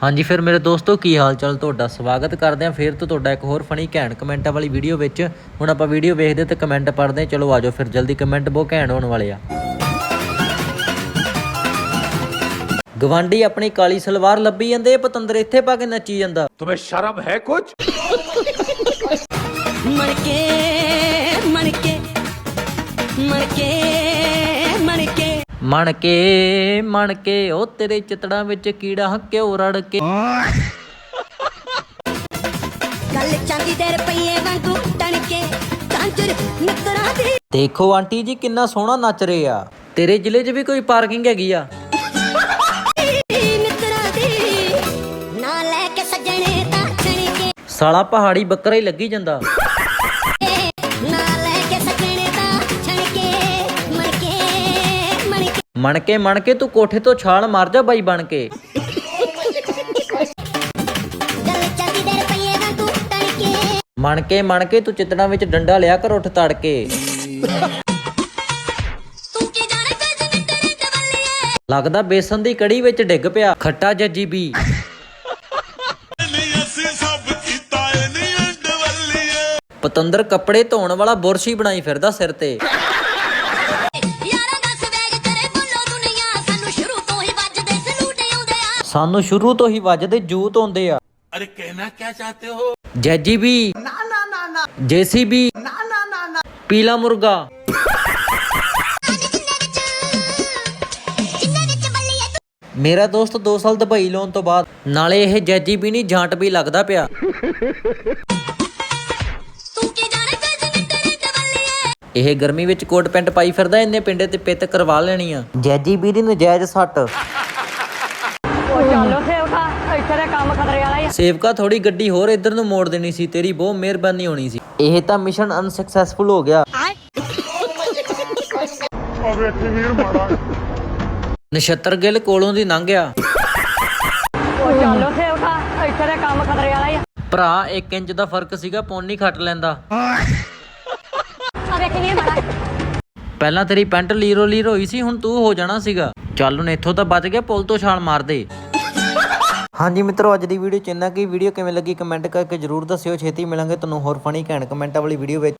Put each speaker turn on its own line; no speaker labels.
ਹਾਂਜੀ ਫਿਰ ਮੇਰੇ ਦੋਸਤੋ ਕੀ ਹਾਲ ਚਾਲ ਤੁਹਾਡਾ ਸਵਾਗਤ ਕਰਦੇ ਹਾਂ ਫਿਰ ਤੋਂ ਤੁਹਾਡਾ ਇੱਕ ਹੋਰ ਫਨੀ ਘੈਂਟ ਕਮੈਂਟਾਂ ਵਾਲੀ ਵੀਡੀਓ ਵਿੱਚ ਹੁਣ ਆਪਾਂ ਵੀਡੀਓ ਵੇਖਦੇ ਤੇ ਕਮੈਂਟ ਪੜ੍ਹਦੇ ਹਾਂ। ਚਲੋ ਆਜੋ ਫਿਰ ਜਲਦੀ ਕਮੈਂਟ ਬਹੁਤ ਘੈਂਟ ਹੋਣ ਵਾਲੇ ਆ ਗਵਾਂਡੀ ਆਪਣੀ ਕਾਲੀ ਸਲਵਾਰ ਲੱਭੀ ਜਾਂਦੇ ਪਤੰਦਰ ਇੱਥੇ ਪਾ ਕੇ ਨੱਚੀ ਜਾਂਦਾ
तुम्हें शर्म है कुछ
ਮਣਕੇ ਮਣਕੇ ਮਣਕੇ ਮਣਕੇ
ਮਣ ਕੇ ਮਣ ਕੇ ਉਹ ਤੇਰੇ ਚਿਤੜਾਂ ਵਿੱਚ ਕੀੜਾ ਹੱਕਿਓ ਰੜ ਕੇ?
ਗੱਲ ਚਾਂਦੀ ਦੇ ਰੁਪਈਏ ਵਾਂਗੂ ਟਣਕੇ ਕਾਂਜਰ ਨਕਰਾਂ ਦੀ।
ਦੇਖੋ ਆਂਟੀ ਜੀ ਕਿੰਨਾ ਸੋਹਣਾ ਨੱਚ ਰਹੇ ਆ। ਤੇਰੇ ਜ਼ਿਲ੍ਹੇ 'ਚ ਵੀ ਕੋਈ ਪਾਰਕਿੰਗ ਹੈਗੀ ਆ?
ਨਕਰਾਂ ਦੀ। ਨਾ ਲੈ ਕੇ ਸੱਜਣੇ ਤਾਂ ਛਣਕੇ।
ਸਾਲਾ ਪਹਾੜੀ ਬੱਕਰਾ ਹੀ ਲੱਗੀ ਜਾਂਦਾ। ਮਣ ਕੇ ਮਣ ਕੇ ਤੂੰ ਕੋਠੇ ਤੋਂ ਛਾਲ ਮਾਰ ਜਾ ਬਾਈ ਬਣ ਕੇ।
ਗੱਲ
ਮਣ ਕੇ ਮਣ ਕੇ ਤੂੰ ਚਿਤੜਾਂ ਵਿੱਚ ਡੰਡਾ ਲਿਆ ਕਰ ਉੱਠ ਤੜ ਕੇ ਲੱਗਦਾ ਬੇਸਨ ਦੀ ਕੜੀ ਵਿੱਚ ਡਿੱਗ ਪਿਆ, ਖੱਟਾ ਜੱਜੀ ਵੀ ਪਤੰਦਰ ਕੱਪੜੇ ਧੋਣ ਵਾਲਾ ਬੁਰਸ਼ ਹੀ ਬਣਾਈ ਫਿਰਦਾ ਸਿਰ ਤੇ।
ਸਾਨੂੰ ਸ਼ੁਰੂ ਤੋਂ ਹੀ ਵੱਜਦੇ
ਜੂਤ ਹੁੰਦੇ ਆ।
ਅਰੇ ਕਹਿਣਾ ਕੀ ਚਾਹਤੇ ਹੋ?
ਜੈਜੀ ਵੀ ਨਾ ਨਾ ਨਾ ਨਾ। ਜੇਸੀ ਵੀ ਨਾ ਨਾ ਨਾ ਨਾ। ਪੀਲਾ ਮੁਰਗਾ। ਮੇਰਾ ਦੋਸਤ 2 ਸਾਲ ਦੁਬਈ ਲਾਉਣ ਤੋਂ ਬਾਅਦ ਨਾਲੇ ਇਹ ਜੈਜੀ ਵੀ ਨਹੀਂ ਜਾਂਟ ਵੀ ਲੱਗਦਾ ਪਿਆ। ਇਹ ਗਰਮੀ ਵਿੱਚ ਕੋਟ ਪੈਂਟ ਪਾਈ ਫਿਰਦਾ ਇੰਨੇ ਪਿੰਡੇ ਤੇ ਪਿੱਤ ਕਰਵਾ ਲੈਣੀ ਆ। ਜੈਜੀ ਵੀਰ ਦੀ ਨਜਾਇਜ਼ ਸੱਟ। ਸੇਵਕਾ ਥੋੜੀ ਗੱਡੀ ਹੋਰ ਇੱਧਰ ਨੂੰ ਮੋੜ ਦੇਣੀ ਸੀ ਤੇਰੀ ਬਹੁਤ ਮਿਹਰਬਾਨੀ ਹੋਣੀ ਸੀ। ਇਹ ਤਾਂ ਮਿਸ਼ਨ ਅਨਸਕਸੈਸਫੁਲ ਹੋ ਗਿਆ। ਨਛੱਤਰ ਗਿੱਲ ਕੋਲੋਂ ਦੀ ਲੰਘਿਆ ਭਰਾ 1 ਇੰਚ ਦਾ ਫ਼ਰਕ ਸੀਗਾ ਪੌਣੀ ਖੱਟ ਲੈਂਦਾ। ਪਹਿਲਾਂ ਤੇਰੀ ਪੈਂਟ ਲੀਰੋ ਲੀਰੋ ਹੋਈ ਸੀ ਹੁਣ ਤੂੰ ਹੋ ਜਾਣਾ ਸੀਗਾ। ਚੱਲ ਹੁਣ ਇੱਥੋਂ ਤਾਂ ਬਚ ਗਿਆ ਪੁਲ ਤੋਂ ਛਾਲ ਮਾਰ ਦੇ। ਹਾਂਜੀ ਮਿੱਤਰੋ, ਅੱਜ ਦੀ ਵੀਡੀਓ ਚ ਇੰਨਾ ਕੀ ਵੀਡੀਓ ਕਿਵੇਂ ਲੱਗੀ ਕਮੈਂਟ ਕਰਕੇ ਜਰੂਰ ਦੱਸਿਓ। ਛੇਤੀ ਮਿਲਾਂਗੇ ਤੁਹਾਨੂੰ ਹੋਰ ਫਨੀ ਘੈਂਟ ਕਮੈਂਟਾਂ ਵਾਲੀ ਵੀਡੀਓ ਵਿੱਚ।